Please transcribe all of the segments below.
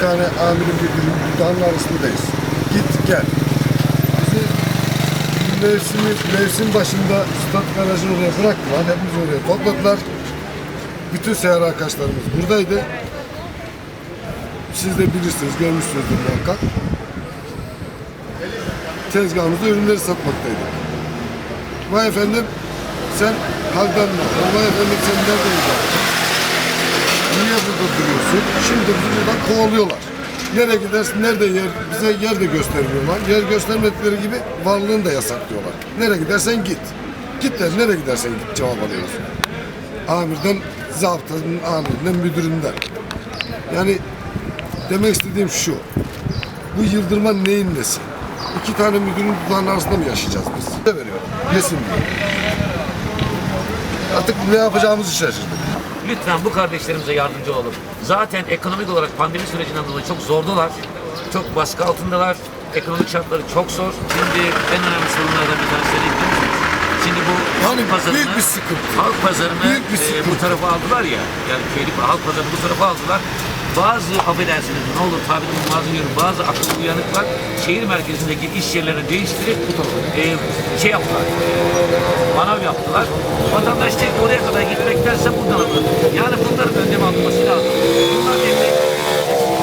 tane amirin müdürün dudağının arasındayız. Git gel. Bizi mevsim, mevsim başında stat garajını oraya bıraktılar. Hepimiz oraya topladılar. Bütün seyahat arkadaşlarımız buradaydı. Siz de bilirsiniz, görmüşsünüzdür muhakkak. Tezgahımızda ürünleri satmaktaydık. Vay efendim sen halden mi? Vay efendim sen nereden geldin? Burada duruyorsun? Şimdi buradan kovalıyorlar. Nereye gidersin, nerede yer, bize yer de göstermiyorlar. Yer göstermedikleri gibi varlığını da yasaklıyorlar. Nereye gidersen git. Git der, nereye gidersen git cevap alıyoruz. Amirden, zabıtanın amirinden, müdüründen. Yani demek istediğim şu. Bu yıldırma neyin nesi? İki tane müdürün dudağının arasında mı yaşayacağız biz? Ne veriyor? Yesin diyor. Artık ne yapacağımızı şaşırdık. Lütfen bu kardeşlerimize yardımcı olalım. Zaten ekonomik olarak pandemi sürecinden dolayı çok zordular. Çok baskı altındalar. Ekonomik şartları çok zor. Şimdi en önemli sorunlardan bir tanesi de? Şimdi bu Yani halk pazarını, büyük bir sıkıntı. halk pazarını Büyük bir e, bu sıkıntı. tarafa aldılar ya. Yani köylü halk pazarını bu tarafa aldılar. Bazı affedersiniz ne olur tabirimi mazluyorum bazı akıllı uyanıklar şehir merkezindeki iş yerlerini değiştirip e, şey yaptılar. manav yaptılar. Vatandaş tek oraya kadar gitmektense buradan alır. Yani bunların önlem alınması lazım. Bunlar devlet,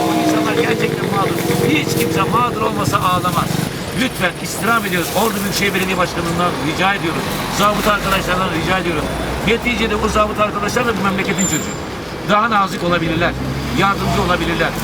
bu insanlar gerçekten mağdur. Hiç kimse mağdur olmasa ağlamaz. Lütfen istirham ediyoruz. Ordu Büyükşehir Belediye Başkanı'ndan rica ediyoruz. Zabıta arkadaşlardan rica ediyoruz. Neticede bu zabıta arkadaşlar da bu memleketin çocuğu. Daha nazik olabilirler. Yardımcı olabilirler.